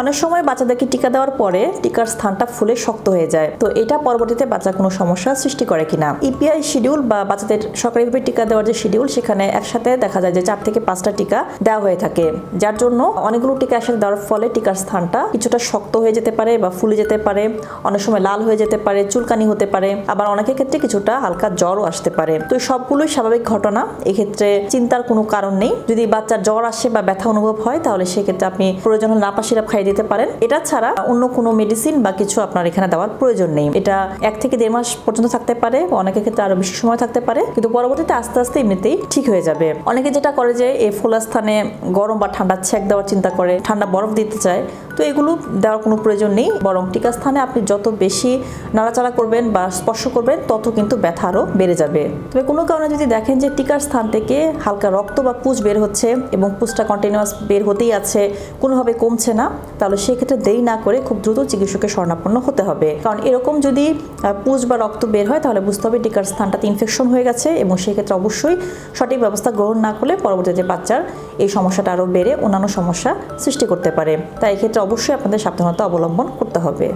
অনেক সময় বাচ্চাদেরকে টিকা দেওয়ার পরে টিকার স্থানটা ফুলে শক্ত হয়ে যায়। তো এটা পরবর্তীতে বাচ্চার কোনো সমস্যা সৃষ্টি করে কিনা। ইপিআই শিডিউল বা বাচ্চাদের সরকারিভাবে টিকা দেওয়ার যে শিডিউল সেখানে একসাথে দেখা যায় যে চার থেকে পাঁচটা টিকা দেওয়া হয়ে থাকে। যার জন্য অনেকগুলো টিকা একসাথে দেওয়ার ফলে টিকার স্থানটা কিছুটা শক্ত হয়ে যেতে পারে বা ফুলে যেতে পারে, অনেক সময় লাল হয়ে যেতে পারে, চুলকানি হতে পারে, আবার অনেকের ক্ষেত্রে কিছুটা হালকা জ্বরও আসতে পারে। তো সবগুলোই স্বাভাবিক ঘটনা। এক্ষেত্রে চিন্তার কোনো কারণ নেই। যদি বাচ্চার জ্বর আসে বা ব্যথা অনুভব হয়, তাহলে সেক্ষেত্রে আপনি প্রয়োজন হলে নাপা সিরাপ খাইয়ে দিতে পারেন। এটা ছাড়া অন্য কোনো মেডিসিন বা কিছু আপনার এখানে দেওয়ার প্রয়োজন নেই। এটা এক থেকে দেড় মাস পর্যন্ত থাকতে পারে, অনেকের ক্ষেত্রে আরও বেশি সময় থাকতে পারে, কিন্তু পরবর্তীতে আস্তে আস্তে এমনিতেই ঠিক হয়ে যাবে। অনেকে যেটা করে যে, এই ফোলা স্থানে গরম বা ঠান্ডা ছ্যাক দেওয়ার চিন্তা করে, ঠান্ডা বরফ দিতে চায়, তো এগুলো দেওয়ার কোনো প্রয়োজন নেই, বরং টিকা স্থানে আপনি যত বেশি নাড়াচাড়া করবেন বা স্পর্শ করবেন, তত কিন্তু ব্যথা আরও বেড়ে যাবে। তবে কোনো কারণে যদি দেখেন যে, টিকার স্থান থেকে হালকা রক্ত বা পুজ বের হচ্ছে এবং পুজটা কন্টিনিউয়াস বের হতেই আছে, কোনোভাবে কমছে না তাহলে সেক্ষেত্রে দেরি না করে খুব দ্রুত চিকিৎসকের শরণাপন্ন হতে হবে। কারণ এরকম যদি পুজ বা রক্ত বের হয় তাহলে বুঝতে হবে টিকার স্থানটাতে ইনফেকশন হয়ে গেছে এবং সেক্ষেত্রে অবশ্যই সঠিক ব্যবস্থা গ্রহণ না করলে পরবর্তীতে বাচ্চার এই সমস্যাটা আরও বেড়ে অন্যান্য সমস্যা সৃষ্টি করতে পারে। তাই এক্ষেত্রে অবশ্যই আপনাদের সাবধানতা অবলম্বন করতে হবে।